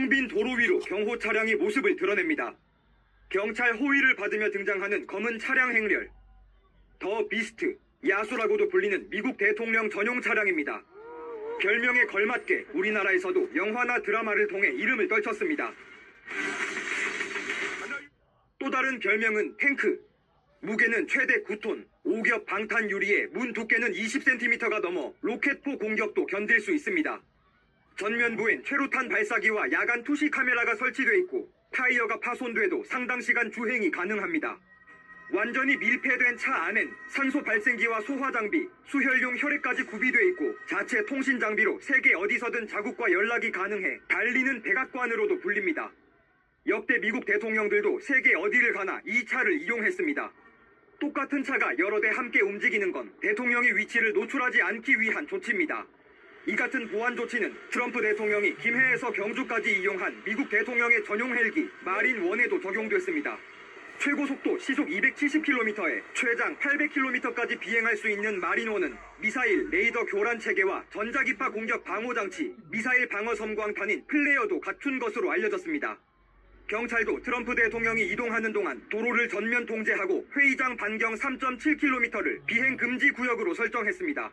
텅빈 도로 위로 경호 차량이 모습을 드러냅니다. 경찰 호위를 받으며 등장하는 검은 차량 행렬. 더 비스트, 야수라고도 불리는 미국 대통령 전용 차량입니다. 별명에 걸맞게 우리나라에서도 영화나 드라마를 통해 이름을 떨쳤습니다. 또 다른 별명은 탱크. 무게는 최대 9톤, 오겹 방탄 유리에 문 두께는 20cm가 넘어 로켓포 공격도 견딜 수 있습니다. 전면부엔 최루탄 발사기와 야간 투시 카메라가 설치되어 있고 타이어가 파손돼도 상당 시간 주행이 가능합니다. 완전히 밀폐된 차 안엔 산소 발생기와 소화 장비, 수혈용 혈액까지 구비되어 있고 자체 통신 장비로 세계 어디서든 자국과 연락이 가능해 달리는 백악관으로도 불립니다. 역대 미국 대통령들도 세계 어디를 가나 이 차를 이용했습니다. 똑같은 차가 여러 대 함께 움직이는 건 대통령의 위치를 노출하지 않기 위한 조치입니다. 이 같은 보안 조치는 트럼프 대통령이 김해에서 경주까지 이용한 미국 대통령의 전용 헬기 마린 원에도 적용됐습니다. 최고 속도 시속 270km에 최장 800km까지 비행할 수 있는 마린원은 미사일 레이더 교란 체계와 전자기파 공격 방호 장치, 미사일 방어 섬광탄인 플레어도 갖춘 것으로 알려졌습니다. 경찰도 트럼프 대통령이 이동하는 동안 도로를 전면 통제하고 회의장 반경 3.7km를 비행 금지 구역으로 설정했습니다.